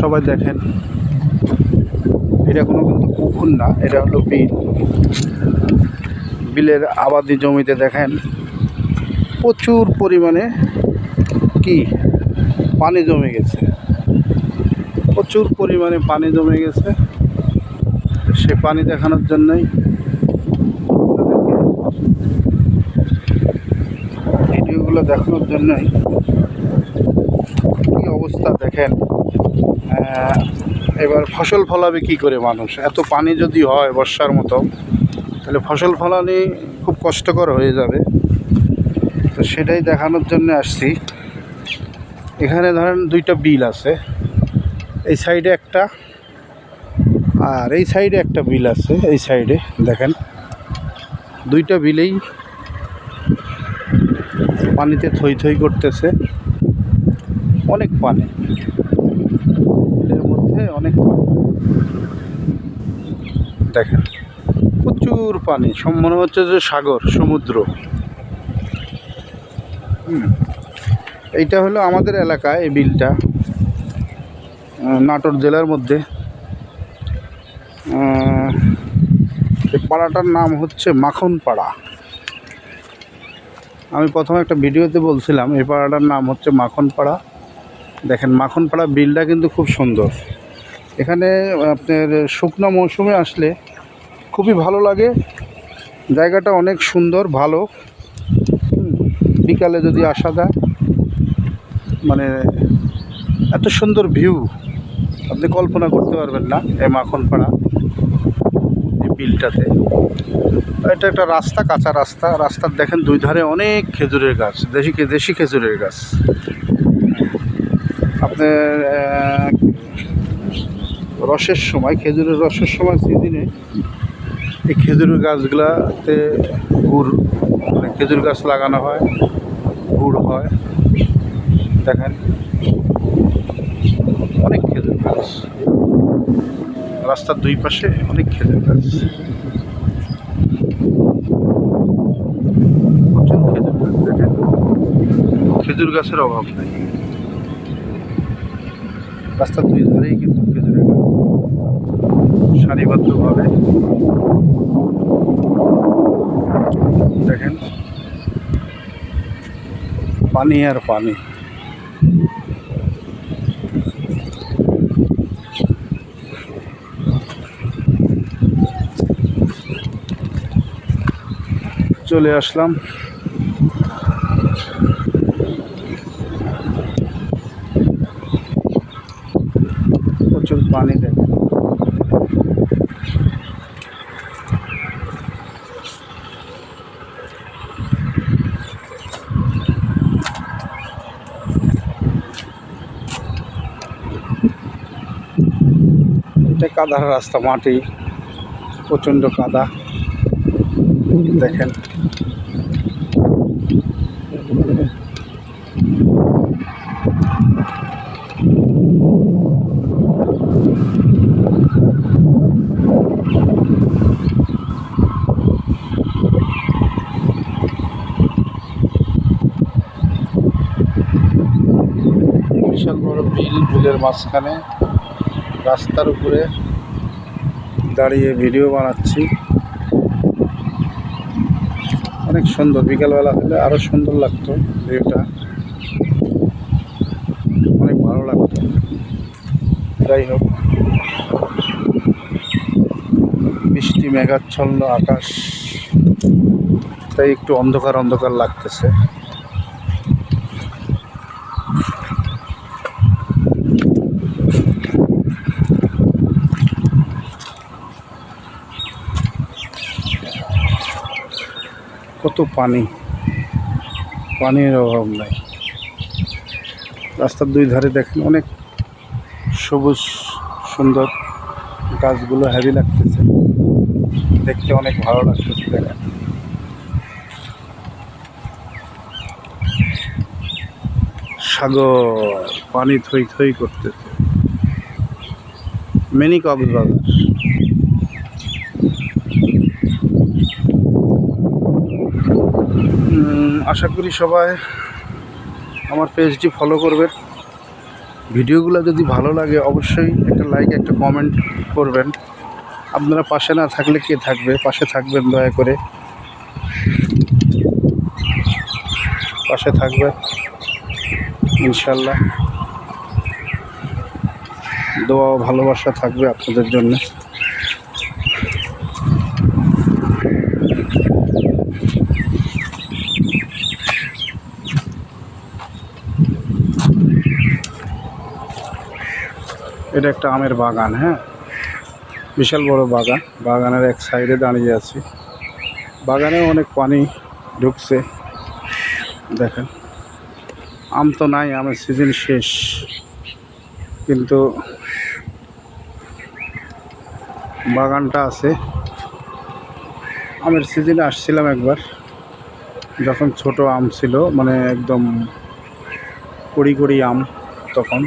সবাই দেখেন। এটা কোনো কিন্তু পুকুর না, এটা হলো বিল। বিলের আবাদি জমিতে দেখেন, প্রচুর পরিমাণে কি? পানি জমে গেছে। প্রচুর পরিমাণে পানি জমে গেছে। সে পানি দেখানোর জন্যই ভিডিওগুলো দেখানোর জন্যই কি অবস্থা দেখেন। এবার ফসল ফলাবে কি করে মানুষ? এত পানি যদি হয় বর্ষার মতো, তাহলে ফসল ফলানি খুব কষ্টকর হয়ে যাবে। তো সেটাই দেখানোর জন্য আসছি। এখানে ধরেন দুইটা বিল আছে। এই সাইডে একটা আর এই সাইডে একটা বিল আছে, এই সাইডে দেখেন। দুইটা বিলেই পানিতে থই থই করতেছে। অনেক পানি। বিলের মধ্যে অনেক পানি। দেখেন। প্রচুর পানি মনে হচ্ছে যে সাগর সমুদ্র। এইটা হলো আমাদের এলাকায় এই বিলটা। নাটোর জেলার মধ্যে। এই পাড়াটার নাম হচ্ছে মাখন পাড়া আমি প্রথমে একটা ভিডিওতে বলছিলাম এই পাড়াটার নাম হচ্ছে মাখন পাড়া দেখেন মাখন পাড়া বিলটা কিন্তু খুব সুন্দর। এখানে আপনার শুকনো মৌসুমে আসলে খুবই ভালো লাগে। জায়গাটা অনেক সুন্দর, ভালো। বিকালে যদি আসা যায় মানে এত সুন্দর ভিউ, আপনি কল্পনা করতে পারবেন না এই মাখনপাড়া এই বিলটাতে। এটা একটা রাস্তা, কাঁচা রাস্তা। রাস্তার দেখেন দুই ধারে অনেক খেজুরের গাছ, দেশি দেশি খেজুরের গাছ। আপনার রসের সময়, খেজুরের রসের সময় সিজনে এই খেজুর গাছগুলাতে গুড় মানে খেজুর গাছ লাগানো হয়, গুড় হয়। দেখেন, অনেক খেজুর গাছ। রাস্তার দুই পাশে অনেক খেজুর গাছ। প্রচুর খেজুর গাছ, দেখেন। খেজুর গাছের অভাব নেই। রাস্তার দুই ধারেই কিন্তু খেজুরের গাছ সারিবদ্ধভাবে। দেখেন পানি আর পানি। চলে আসলাম প্রচুর পানি দেখেন এটা কাদার রাস্তা মাটি প্রচণ্ড কাদা। দেখেন। বিশাল বড় বিল বিলের মাঝখানে। রাস্তার উপরে দাঁড়িয়ে ভিডিও বানাচ্ছি। অনেক সুন্দর, বিকালবেলা হলে আরও সুন্দর লাগতো ভিউটা। অনেক ভালো লাগতো। যাই হোক। বৃষ্টি মেঘাচ্ছন্ন আকাশ। তাই একটু অন্ধকার অন্ধকার লাগতেছে। কত পানি? পানির অভাব নাই। রাস্তার দুই ধারে দেখেন অনেক সবুজ, সুন্দর গাছগুলো হেভি লাগতেছে। দেখতে অনেক ভালো লাগতেছে দেখেন। সাগর, পানি থই থই করতেছে। মিনি কক্সবাজার আশা করি সবাই আমার পেজটি ফলো করবেন ভিডিওগুলো যদি ভালো লাগে, অবশ্যই একটা লাইক একটা কমেন্ট করবেন। আপনারা পাশে না থাকলে কে থাকবে? পাশে থাকবেন, দয়া করে। পাশে থাকবে ইনশাল্লাহ। দোয়া ভালোবাসা থাকবে আপনাদের জন্য। এটা একটা আমের বাগান হ্যাঁ? বিশাল বড় বাগান। বাগানের এক সাইডে দাঁড়িয়ে আছি। বাগানে অনেক পানি ঢুকছে। দেখেন, আম তো নাই, আমের সিজন শেষ। কিন্তু বাগানটা আছে। আমের সিজনে আসছিলাম একবার। যখন ছোট আম ছিল মানে একদম কড়ি কড়ি আম তখন।